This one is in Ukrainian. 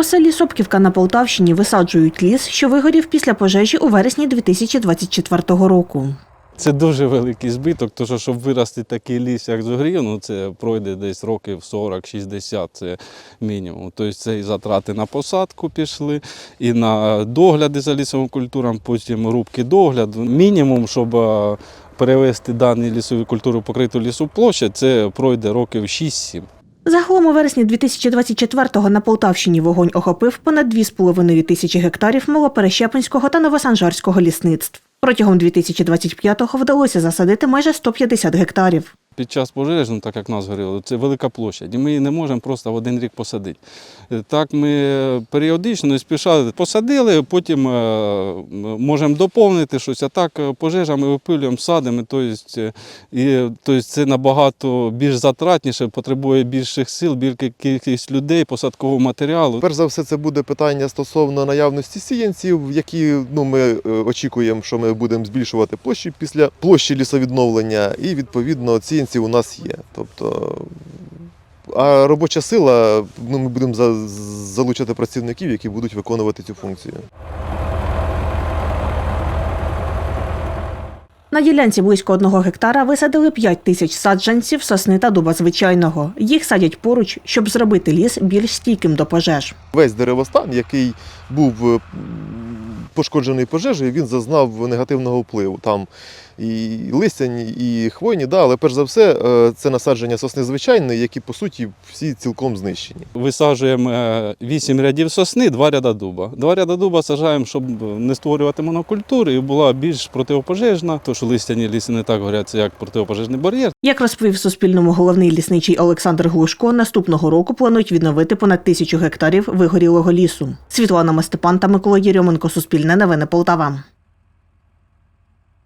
У селі Сопківка на Полтавщині висаджують ліс, що вигорів після пожежі у вересні 2024 року. Це дуже великий збиток, тому що щоб вирости такий ліс, як зогрів, ну це пройде десь років 40-60, це мінімум. Тобто це і затрати на посадку пішли, і на догляди за лісовим культурам, потім рубки догляду. Мінімум, щоб е, перевести дані лісові культури покриту лісоплощадь, це пройде років 6-7. Загалом у вересні 2024-го на Полтавщині вогонь охопив понад 2,5 тисячі гектарів Малоперещепинського та Новосанжарського лісництв. Протягом 2025-го вдалося засадити майже 150 гектарів. Під час пожежі, ну, так як нас горіло, це велика площадь, і ми її не можемо просто в один рік посадити. Е, Так ми періодично спішали, посадили, потім е, можемо доповнити щось, а так е, пожежа ми випилюємо, садимо. Тобто, і, тобто це набагато більш затратніше, потребує більших сил, більша кількість людей, посадкового матеріалу. Перш за все, це буде питання стосовно наявності сіянців, які ну, ми очікуємо, що ми будемо збільшувати площі після площі лісовідновлення, і відповідно сіянці у нас є. Тобто, а робоча сила, ну, ми будемо за- залучати працівників, які будуть виконувати цю функцію. На ділянці близько одного гектара висадили 5 тисяч саджанців сосни та дуба звичайного. Їх садять поруч, щоб зробити ліс більш стійким до пожеж. Весь деревостан, який був е, пошкоджений пожежею, він зазнав негативного впливу. Там і листяні, і хвойні, да, але перш за все е, це насадження сосни звичайної, які по суті всі цілком знищені. Висаджуємо е, вісім рядів сосни, два ряда дуба. Два ряда дуба саджаємо, щоб не створювати монокультури і була більш противопожежна, тому що листяні ліси не так горять, як протипожежний бар'єр. Як розповів Суспільному головний лісничий Олександр Глушко, наступного року планують відновити понад тисячу гектарів вигорілого лісу. Світлана Мастепан та Микола Єрьоменко, Суспільне новини Полтава.